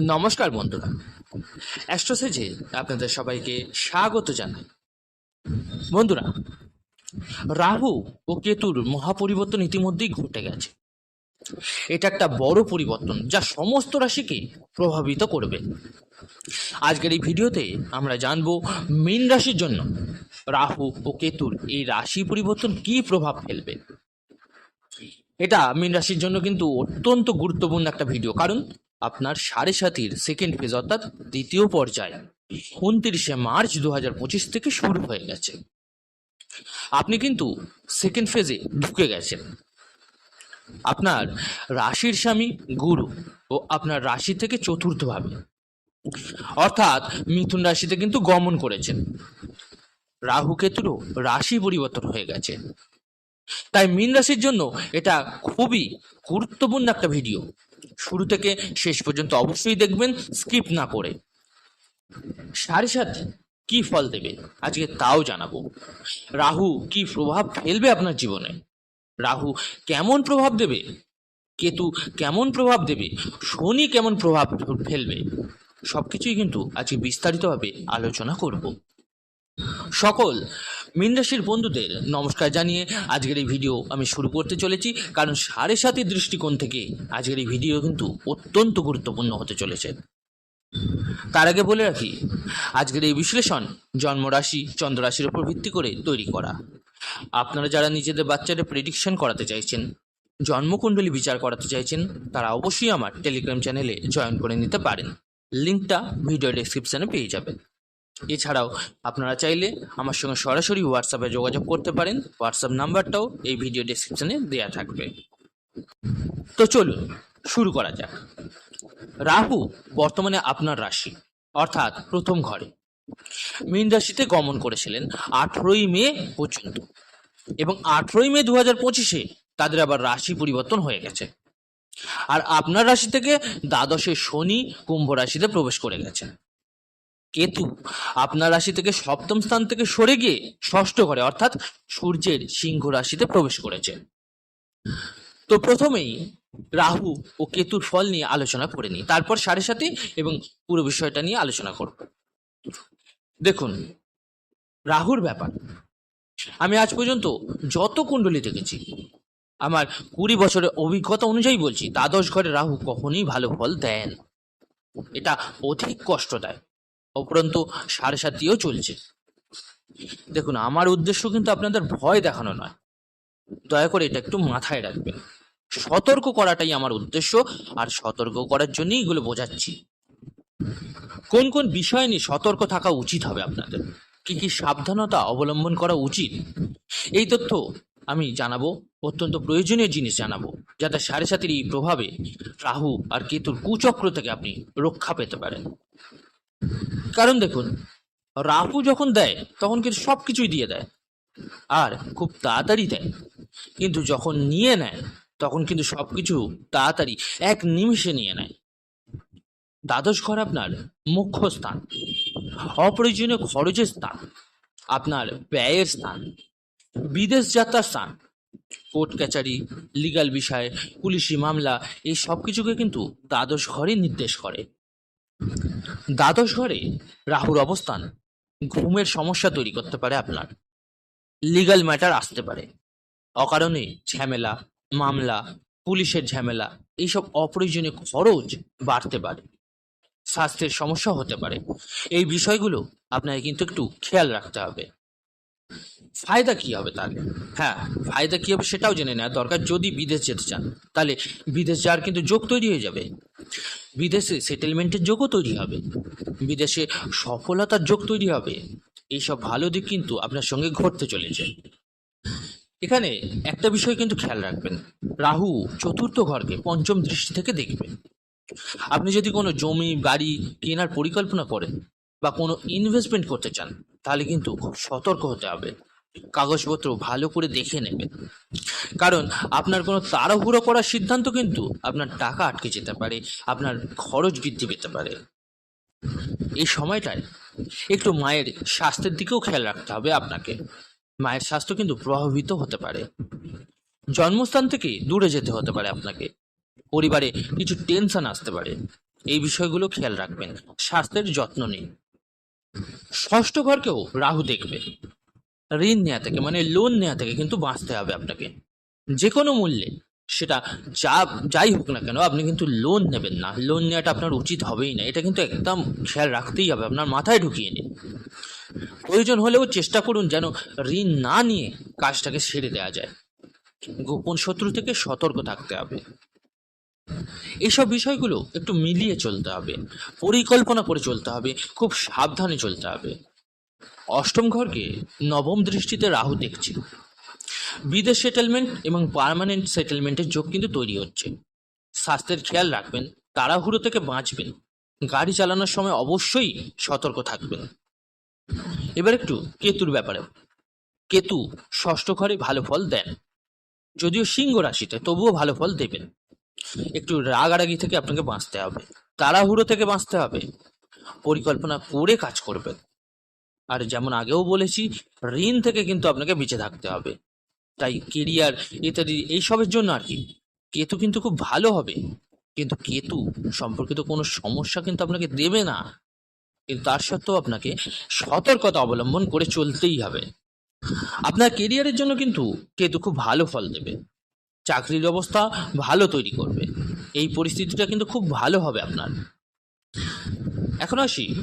নমস্কার বন্ধুরা। অ্যাস্ট্রোসেজে আপনাদের সবাইকে স্বাগত জানাই। বন্ধুরা, রাহু ও কেতুর মহাপরিবর্তন ইতিমধ্যেই ঘটে গেছে। এটা একটা বড় পরিবর্তন যা সমস্ত রাশিকে প্রভাবিত করবে। আজকের এই ভিডিওতে আমরা জানব মীন রাশির জন্য রাহু ও কেতুর এই রাশি পরিবর্তন কী প্রভাব ফেলবে। এটা মীন রাশির জন্য কিন্তু অত্যন্ত গুরুত্বপূর্ণ একটা ভিডিও। কারণ আপনার সাড়ে সাতির সেকেন্ড ফেজ অর্থাৎ দ্বিতীয় পর্যায়। উনত্রিশে মার্চ দু হাজার পঁচিশ থেকে শুরু হয়ে গেছে। আপনি কিন্তু সেকেন্ড ফেজে ঢুকে গেছেন। আপনার রাশির স্বামী গুরু ও আপনার রাশি থেকে চতুর্থভাবে অর্থাৎ মিথুন রাশিতে কিন্তু গমন করেছেন। রাহু কেতুরও রাশি পরিবর্তন হয়ে গেছে। তাই মীন রাশির জন্য এটা খুবই গুরুত্বপূর্ণ একটা ভিডিও শুরু থেকে শেষ পর্যন্ত অবশ্যই দেখবেন স্কিপ না করে। সাড়ে সাথে কি ফল দেবে? আজকে তাও জানাব। রাহু, কি প্রভাব ফেলবে আপনার জীবনে? রাহু, কেমন প্রভাব দেবে? কেতু, কেমন প্রভাব দেবে? শনি কেমন প্রভাব ফেলবে? সবকিছুই কিন্তু আজকে বিস্তারিতভাবে আলোচনা করব। সকল মীন বন্ধুদের নমস্কার জানিয়ে আজকের এই ভিডিও আমি শুরু করতে চলেছি, কারণ সাড়ে সাতের দৃষ্টিকোণ থেকে আজকের এই ভিডিও কিন্তু অত্যন্ত গুরুত্বপূর্ণ হতে চলেছে। তার আগে বলে রাখি, আজকের এই বিশ্লেষণ জন্মরাশি চন্দ্ররাশির উপর ভিত্তি করে তৈরি করা। আপনারা যারা নিজেদের বাচ্চাদের প্রেডিকশন করাতে চাইছেন, জন্মকুণ্ডলী বিচার করাতে চাইছেন, তারা অবশ্যই আমার টেলিগ্রাম চ্যানেলে জয়েন করে নিতে পারেন। লিঙ্কটা ভিডিও ডেসক্রিপশনে পেয়ে যাবেন। এছাড়াও আপনারা চাইলে আমার সঙ্গে সরাসরি হোয়াটসঅ্যাপে যোগাযোগ করতে পারেন। হোয়াটসঅ্যাপ নাম্বারটাও এই ভিডিও ডেসক্রিপশনে দেওয়া থাকবে। তো চলুন, শুরু করা যাক। রাহু বর্তমানে আপনার রাশি, অর্থাৎ প্রথম ঘরে। মীন রাশিতে গমন করেছিলেন আঠেরোই মে পর্যন্ত এবং আঠেরোই মে দু হাজার পঁচিশে তাদের আবার রাশি পরিবর্তন হয়ে গেছে। আর আপনার রাশি থেকে দ্বাদশে শনি কুম্ভ রাশিতে প্রবেশ করে গেছে কেতু আপনার রাশি থেকে সপ্তম স্থান থেকে সরে গিয়ে ষষ্ঠ ঘরে, অর্থাৎ সূর্যের সিংহ রাশিতে প্রবেশ করেছে। তো প্রথমেই রাহু ও কেতুর ফল নিয়ে আলোচনা করে নিই। তারপর সাড়ে সাথে এবং পুরো বিষয়টা নিয়ে আলোচনা করব। দেখুন, রাহুর ব্যাপার। আমি আজ পর্যন্ত যত কুণ্ডলী দেখেছি, আমার কুড়ি বছরের অভিজ্ঞতা অনুযায়ী বলছি, দ্বাদশ ঘরে রাহু কখনই ভালো ফল দেন এটা অধিক কষ্ট দেয় উপরন্তু সাড়ে সাতিও চলছে। দেখুন, আমার উদ্দেশ্য কিন্তু আপনাদের ভয় দেখানো নয়। দয়া করে এটা একটু মাথায় রাখবেন। সতর্ক করাটাই আমার উদ্দেশ্য, আর সতর্ক করার জন্যই এগুলো বোঝাচ্ছি। কোন কোন বিষয় নিয়ে সতর্ক থাকা উচিত হবে আপনাদের? কি কি সাবধানতা অবলম্বন করা উচিত? এই তথ্য আমি জানাব, অত্যন্ত প্রয়োজনীয় জিনিস জানাব, যাতে সাড়ে সাতের এই প্রভাবে রাহু আর কেতুর কুচক্র থেকে আপনি রক্ষা পেতে পারেন। কারণ দেখুন রাহু যখন দেয়, তখন কিন্তু সব কিছুই দিয়ে দেয়। আর খুব তাড়াতাড়ি দেয়। কিন্তু যখন নিয়ে নেয়, তখন কিন্তু সব কিছু তাড়াতাড়ি, এক নিমিষে নিয়ে নেয়। দ্বাদশ ঘর আপনার মুখ্য স্থান, অপ্রয়োজনীয় খরচের স্থান, আপনার ব্যয়ের স্থান, বিদেশ যাত্রার স্থান, কোর্ট কাচারি লিগাল বিষয়, পুলিশি মামলা, এই সব কিছুকে কিন্তু দ্বাদশ ঘরে নির্দেশ করে। দ্বাদশ ঘরে রাহুর অবস্থান, ঘুমের সমস্যা তৈরি করতে পারে আপনার। লিগাল ম্যাটার আসতে পারে। অকারণে ঝামেলা, মামলা, পুলিশের ঝামেলা, এইসব অপ্রয়োজনীয় খরচ বাড়তে পারে। স্বাস্থ্যের সমস্যা হতে পারে। এই বিষয়গুলো আপনাকে কিন্তু একটু খেয়াল রাখতে হবে। ফায়দা কি হবে তাহলে? হ্যাঁ ফায়দা কি হবে সেটাও জেনে নেওয়া দরকার যদি বিদেশ যেতে চান। তাহলে বিদেশ যাওয়ার কিন্তু যোগ তৈরি হয়ে যাবে। বিদেশে সেটেলমেন্টের যোগও তৈরি হবে। বিদেশে সফলতার যোগ তৈরি হবে। এইসব ভালো দিক কিন্তু আপনার সঙ্গে ঘটতে চলেছে। এখানে একটা বিষয় কিন্তু খেয়াল রাখবেন। রাহু চতুর্থ ঘরকে পঞ্চম দৃষ্টি থেকে দেখবে। আপনি যদি কোনো জমি, বাড়ি কেনার পরিকল্পনা করেন বা কোনো ইনভেস্টমেন্ট করতে চান, তাহলে কিন্তু খুব সতর্ক হতে হবে। কাগজপত্র ভালো করে দেখে নেবেন কারণ আপনার কোনো তাড়াহুড়ো করার সিদ্ধান্ত কিন্তু আপনার টাকা আটকে যেতে পারে, আপনার খরচ বৃদ্ধি পেতে পারে। এই সময়টায় একটু মায়ের স্বাস্থ্যের দিকেও খেয়াল রাখতে হবে আপনাকে। মায়ের স্বাস্থ্য কিন্তু প্রভাবিত হতে পারে। জন্মস্থান থেকে দূরে যেতে হতে পারে আপনাকে। পরিবারে কিছু টেনশন আসতে পারে। এই বিষয়গুলো খেয়াল রাখবেন। স্বাস্থ্যের যত্ন নিন। ষষ্ঠ ঘরকেও রাহু দেখবে। ঋণ নেওয়া থেকে মানে লোন নেওয়া থেকে কিন্তু বাঁচতে হবে আপনাকে। যে কোনো মূল্যে, সেটা যা, যাই হোক না কেন, আপনি কিন্তু লোন নেবেন না। লোন নেওয়াটা আপনার উচিত হবেই না। এটা কিন্তু একদম খেয়াল রাখতেই হবে, আপনার মাথায় ঢুকিয়ে নিন। প্রয়োজন হলেও চেষ্টা করুন যেন ঋণ না নিয়ে কাজটাকে সেরে দেওয়া যায়। গোপন শত্রু থেকে সতর্ক থাকতে হবে। এইসব বিষয়গুলো একটু মিলিয়ে চলতে হবে। পরিকল্পনা করে চলতে হবে। খুব সাবধানে চলতে হবে। অষ্টম ঘরকে নবম দৃষ্টিতে রাহু দেখছে বিদেশ সেটেলমেন্ট এবং পার্মানেন্ট সেটেলমেন্টের যোগ কিন্তু তৈরি হচ্ছে। স্বাস্থ্যের খেয়াল রাখবেন, তাড়াহুড়ো থেকে বাঁচবেন, গাড়ি চালানোর সময় অবশ্যই সতর্ক থাকবেন। এবার একটু কেতুর ব্যাপারে। কেতু ষষ্ঠ ঘরে ভালো ফল দেন, যদিও সিংহ রাশিতে, তবুও ভালো ফল দেবেন। একটু রাগারাগি থেকে আপনাকে বাঁচতে হবে, তাড়াহুড়ো থেকে বাঁচতে হবে, পরিকল্পনা করে কাজ করবেন। আর যেমন আগেও বলেছি, ঋণ থেকে কিন্তু আপনাকে বেঁচে থাকতে হবে। তাই কেরিয়ার ইত্যাদি, এইসবের জন্য আর কি। কেতু কিন্তু খুব ভালো হবে। কিন্তু কেতু সম্পর্কিত কোনো সমস্যা কিন্তু আপনাকে দেবে না। কিন্তু তার সত্ত্বেও আপনাকে সতর্কতা অবলম্বন করে চলতেই হবে। আপনার কেরিয়ারের জন্য কিন্তু কেতু খুব ভালো ফল দেবে। চাকরির অবস্থা ভালো তৈরি করবে। এই পরিস্থিতিটা কিন্তু খুব ভালো হবে আপনার। এখন আসি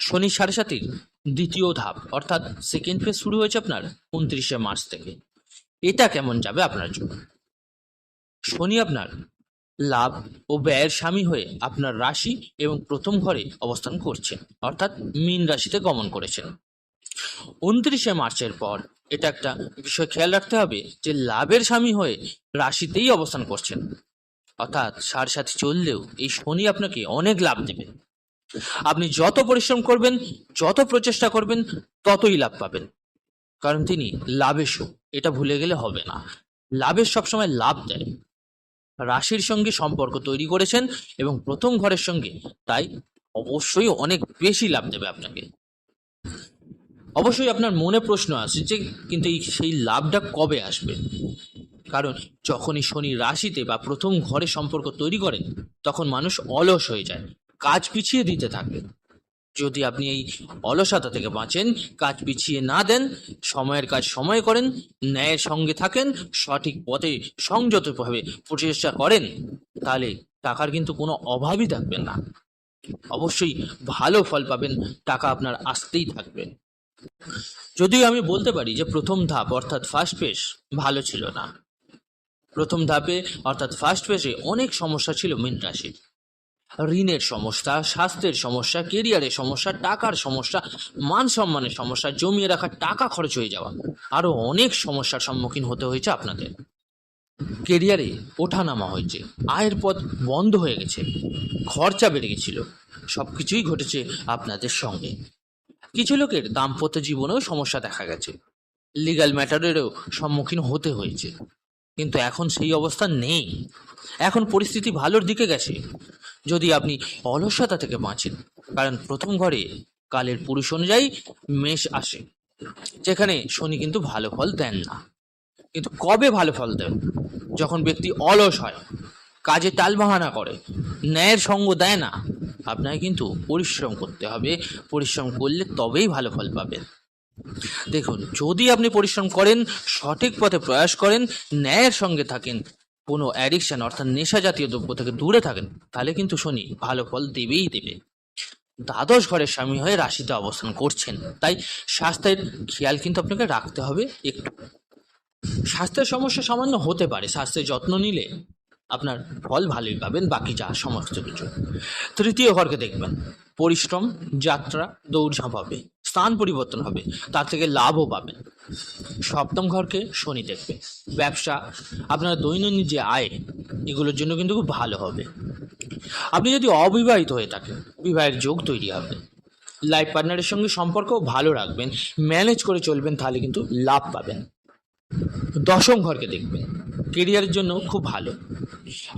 শনি সাড়ে সাতির। দ্বিতীয় ধাপ, অর্থাৎ সেকেন্ড ফেজ শুরু হয়েছে আপনার উনত্রিশে মার্চ থেকে। এটা কেমন যাবে আপনার জন্য? শনি আপনার লাভ ও ব্যয়ের স্বামী হয়ে আপনার রাশি এবং প্রথম ঘরে অবস্থান করছেন, অর্থাৎ মীন রাশিতে গমন করেছেন। উনত্রিশে মার্চের পর এটা একটা বিষয় খেয়াল রাখতে হবে যে লাভের স্বামী হয়ে রাশিতেই অবস্থান করছেন। অর্থাৎ সাড়ে সাথে চললেও এই শনি আপনাকে অনেক লাভ দেবে। আপনি যত পরিশ্রম করবেন, যত প্রচেষ্টা করবেন, ততই লাভ পাবেন। কারণ তিনি লাভেশও এটা ভুলে গেলে হবে না। লাভের সবসময় লাভ দেয় রাশির সঙ্গে সম্পর্ক তৈরি করেছেন এবং প্রথম ঘরের সঙ্গে, তাই অবশ্যই অনেক বেশি লাভ দেবে আপনাকে। অবশ্যই আপনার মনে প্রশ্ন আসছে যে, কিন্তু এই সেই লাভটা কবে আসবে? কারণ যখনই শনি রাশিতে বা প্রথম ঘরে সম্পর্ক তৈরি করেন, তখন মানুষ অলস হয়ে যায়। কাজ পিছিয়ে দিতে থাকে যদি আপনি এই অলসতা থেকে বাঁচেন, কাজ পিছিয়ে না দেন, সময়ের কাজ সময় করেন, ন্যায়ের সঙ্গে থাকেন, সঠিক পথে সংযতভাবে প্রচেষ্টা করেন, তাহলে টাকার কিন্তু কোনো অভাবই থাকবে না। অবশ্যই ভালো ফল পাবেন, টাকা আপনার আসতেই থাকবে। যদিও আমি বলতে পারি যে প্রথম ধাপ অর্থাৎ ফার্স্ট পেজ ভালো ছিল না। প্রথম ধাপে অর্থাৎ ফার্স্ট পেজে অনেক সমস্যা ছিল মীন রাশির। ঋণের সমস্যা, স্বাস্থ্যের সমস্যা কেরিয়ারের সমস্যা, টাকার সমস্যা, মান সম্মানের সমস্যা, জমিয়ে রাখা টাকা খরচ হয়ে যাওয়া। আরও অনেক সমস্যার সম্মুখীন হতে হয়েছে আপনাদের। কেরিয়ারে ওঠানামা হয়েছে, আয়ের পথ বন্ধ হয়ে গেছে, খরচা বেড়ে গেছিল সব কিছুই ঘটেছে আপনাদের সঙ্গে। কিছু লোকের দাম্পত্য জীবনেও সমস্যা দেখা গেছে লিগ্যাল ম্যাটারেরও সম্মুখীন হতে হয়েছে। কিন্তু এখন সেই অবস্থা নেই। এখন পরিস্থিতি ভালোর দিকে গেছে। যদি আপনি অলসতা থেকে বাঁচেন। কারণ প্রথম ঘরে কালের পুরুষ অনুযায়ী মেষ আসে। যেখানে শনি কিন্তু ভালো ফল দেন না। কিন্তু কবে ভালো ফল দেন? যখন ব্যক্তি অলস হয়, কাজে টালবাহানা করে, ন্যায়ের সঙ্গ দেয় না, আপনাকে কিন্তু পরিশ্রম করতে হবে। পরিশ্রম করলে তবেই ভালো ফল পাবেন। দেখুন, যদি আপনি পরিশ্রম করেন, সঠিক পথে প্রয়াস করেন, ন্যায়ের সঙ্গে থাকেন কোনো অ্যাডিকশান অর্থাৎ নেশা জাতীয় দ্রব্য থেকে দূরে থাকেন, তাহলে কিন্তু শনি ভালো ফল দেবেই দেবে। দ্বাদশ ঘরের স্বামী হয়ে রাশিতে অবস্থান করছেন, তাই স্বাস্থ্যের খেয়াল কিন্তু আপনাকে রাখতে হবে একটু। স্বাস্থ্যের সমস্যা সামান্য হতে পারে, স্বাস্থ্যের যত্ন নিলে আপনার ফল ভালোই পাবেন, বাকি যা সমস্ত কিছু। তৃতীয় ঘরকে দেখবেন। পরিশ্রম, যাত্রা, দৌড়ঝাঁপ হবে, স্থান পরিবর্তন হবে, তার থেকে লাভও পাবেন সপ্তম ঘরকে শনি দেখবে। ব্যবসা, আপনার দৈনন্দিন যে আয়, এগুলোর জন্য কিন্তু খুব ভালো হবে। আপনি যদি অবিবাহিত হয়ে থাকেন, বিবাহের যোগ তৈরি হবে। লাইফ পার্টনারের সঙ্গে সম্পর্কও ভালো রাখবেন ম্যানেজ করে চলবেন, তাহলে কিন্তু লাভ পাবেন। দশম ঘরকে দেখবেন। কেরিয়ারের জন্য খুব ভালো।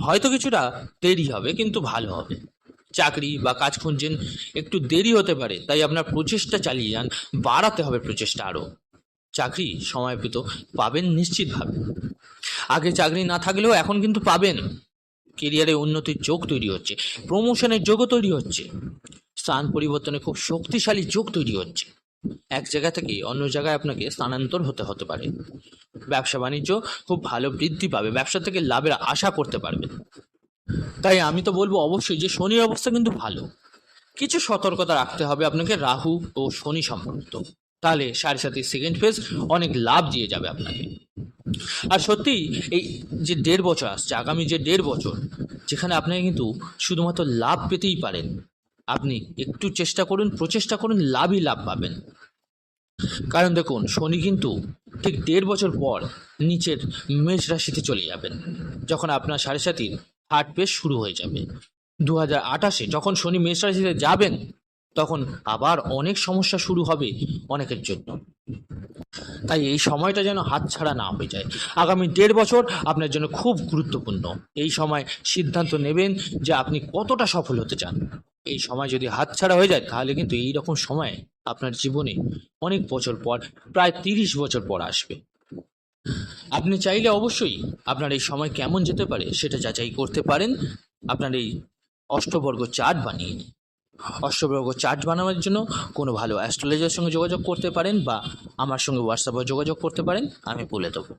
হয়তো কিছুটা দেরি হবে, কিন্তু ভালো হবে। চাকরি বা কাজ খুঁজছেন, একটু দেরি হতে পারে, তাই আপনার প্রচেষ্টা চালিয়ে যান, বাড়াতে হবে প্রচেষ্টা আরও। চাকরি সময় পেত পাবেন নিশ্চিতভাবে। আগে চাকরি না থাকলেও এখন কিন্তু পাবেন। কেরিয়ারে উন্নতির যোগ তৈরি হচ্ছে, প্রমোশনের যোগও তৈরি হচ্ছে, স্থান পরিবর্তনে খুব শক্তিশালী যোগ তৈরি হচ্ছে। এক জায়গা থেকে অন্য জায়গায় আপনাকে স্থানান্তর হতে হতে পারে। ব্যবসা বাণিজ্য খুব ভালো বৃদ্ধি পাবে, ব্যবসা থেকে লাভের আশা করতে পারবেন। তাই আমি তো বলব অবশ্যই যে শনির অবস্থা কিন্তু ভালো। কিছু সতর্কতা রাখতে হবে আপনাকে রাহু ও শনি সম্পর্কিত। তাহলে সাড়ে সাথে সেকেন্ড ফেজ অনেক লাভ দিয়ে যাবে আপনাকে। আর সত্যি এই যে দেড় বছর আসছে, আগামী যে দেড় বছর, যেখানে আপনাকে কিন্তু শুধুমাত্র লাভ পেতেই পারেন। আপনি একটু চেষ্টা করুন, প্রচেষ্টা করুন, লাভই লাভ পাবেন। কারণ দেখুন, শনি কিন্তু ঠিক দেড় বছর পর নিচের মেষ রাশিতে চলে যাবেন। যখন আপনার সাড়ে সাতির হার্ট পেস শুরু হয়ে যাবে। দু হাজার আঠাশে যখন শনি মেষ রাশিতে যাবেন, তখন আবার অনেক সমস্যা শুরু হবে অনেকের জন্য। তাই এই সময়টা যেন হাতছাড়া না হয়ে যায়। আগামী দেড় বছর আপনার জন্য খুব গুরুত্বপূর্ণ। এই সময় সিদ্ধান্ত নেবেন যে আপনি কতটা সফল হতে চান। এই সময় যদি হাতছাড়া হয়ে যায়, তাহলে কিন্তু এই রকম সময় আপনার জীবনে অনেক বছর পর, প্রায় তিরিশ বছর পর আসবে। আপনি চাইলে অবশ্যই আপনার এই সময় কেমন যেতে পারে সেটা যাচাই করতে পারেন। আপনার এই অষ্টবর্গ চার্ট বানিয়ে নিন। অষ্টবর্গ চার্ট বানানোর জন্য কোনো ভালো অ্যাস্ট্রোলজার সঙ্গে যোগাযোগ করতে পারেন বা আমার সঙ্গে হোয়াটসঅ্যাপে যোগাযোগ করতে পারেন, আমি বলে দেবো।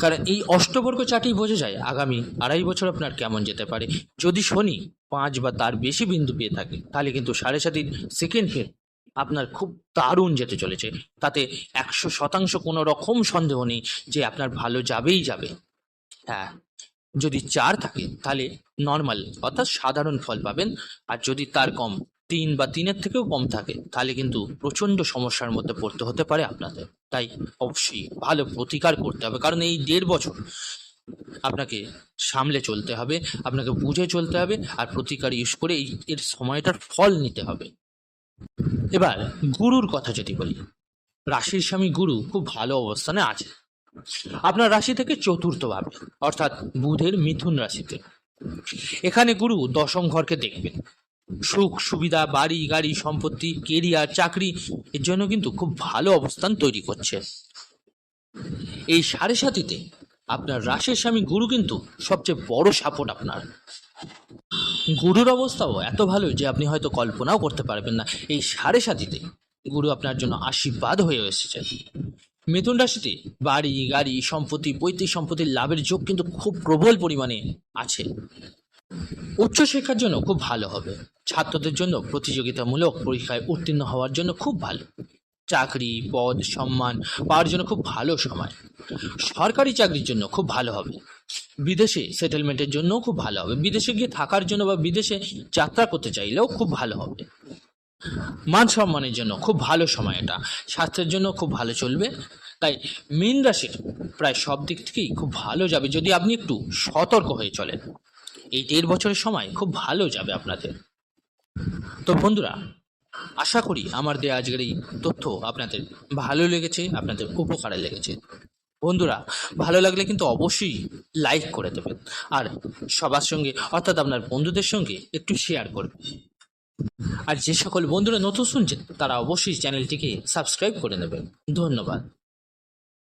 কারণ এই অষ্টবর্গ চার্টেই বোঝা যায় আগামী আড়াই বছর আপনার কেমন যেতে পারে। যদি শনি পাঁচ বা তার বেশি বিন্দু পেয়ে থাকে, তাহলে কিন্তু সাড়ে সাতির সেকেন্ড ফেজ আপনার খুব দারুণ যেতে চলেছে। তাতে একশো শতাংশ কোনো রকম সন্দেহ নেই যে আপনার ভালো যাবেই যাবে। হ্যাঁ যদি চার থাকে, তাহলে নর্মাল অর্থাৎ সাধারণ ফল পাবেন। আর যদি তার কম, তিন বা তিনের থেকেও কম থাকে, তাহলে কিন্তু প্রচণ্ড সমস্যার মধ্যে পড়তে হতে পারে আপনাদের। তাই অবশ্যই ভালো প্রতিকার করতে হবে। কারণ এই দেড় বছর আপনাকে সামলে চলতে হবে, আপনাকে বুঝে চলতে হবে, আর প্রতিকার ইউজ করে এর সময়টার ফল নিতে হবে। এবার গুরুর কথা যদি বলি। রাশির স্বামী গুরু খুব ভালো অবস্থানে আছে আপনার রাশি থেকে চতুর্থ ভাবে, অর্থাৎ বুধের মিথুন রাশিতে। এখানে গুরু দশম ঘরকে দেখবেন। সুখ, সুবিধা, বাড়ি, গাড়ি, সম্পত্তি, কেরিয়ার, চাকরি, এর জন্য কিন্তু খুব ভালো অবস্থান তৈরি করছে। এই সাড়ে সাতিতে আপনার রাশির স্বামী গুরু কিন্তু সবচেয়ে বড় সাপোর্ট আপনার। গুরুর অবস্থাও এত ভালো যে আপনি হয়তো কল্পনাও করতে পারবেন না। এই সাড়ে সাতিতে গুরু আপনার জন্য আশীর্বাদ হয়ে এসেছে মিথুন রাশিতে বাড়ি, গাড়ি, সম্পত্তি, পৈতৃক সম্পত্তির লাভের যোগ কিন্তু খুব প্রবল পরিমাণে আছে। উচ্চশিক্ষার জন্য খুব ভালো হবে। ছাত্রদের জন্য প্রতিযোগিতামূলক পরীক্ষায় উত্তীর্ণ হওয়ার জন্য খুব ভালো। চাকরি, পদ, সম্মান পাওয়ার জন্য খুব ভালো সময়। সরকারি চাকরির জন্য খুব ভালো হবে। বিদেশে সেটেলমেন্টের জন্য খুব ভালো হবে। বিদেশে গিয়ে থাকার জন্য বা বিদেশে যাত্রা করতে চাইলেও খুব ভালো হবে। মান সম্মানের জন্য খুব ভালো সময় এটা। স্বাস্থ্যের জন্য খুব ভালো চলবে। তাই মীন রাশির প্রায় সব দিক থেকেই খুব ভালো যাবে। যদি আপনি একটু সতর্ক হয়ে চলেন, এই দেড় বছরের সময় খুব ভালো যাবে আপনাদের। তো বন্ধুরা, আশা করি আমার দেয়া আজকের এই তথ্য আপনাদের ভালো লেগেছে, আপনাদের উপকারে লেগেছে। বন্ধুরা, ভালো লাগলে কিন্তু অবশ্যই লাইক করে দেবেন। আর সবার সঙ্গে, অর্থাৎ আপনার বন্ধুদের সঙ্গে একটু শেয়ার করবেন। আর যে সকল বন্ধুরা নতুন শুনছেন, তারা অবশ্যই চ্যানেলটিকে সাবস্ক্রাইব করে নেবেন। ধন্যবাদ।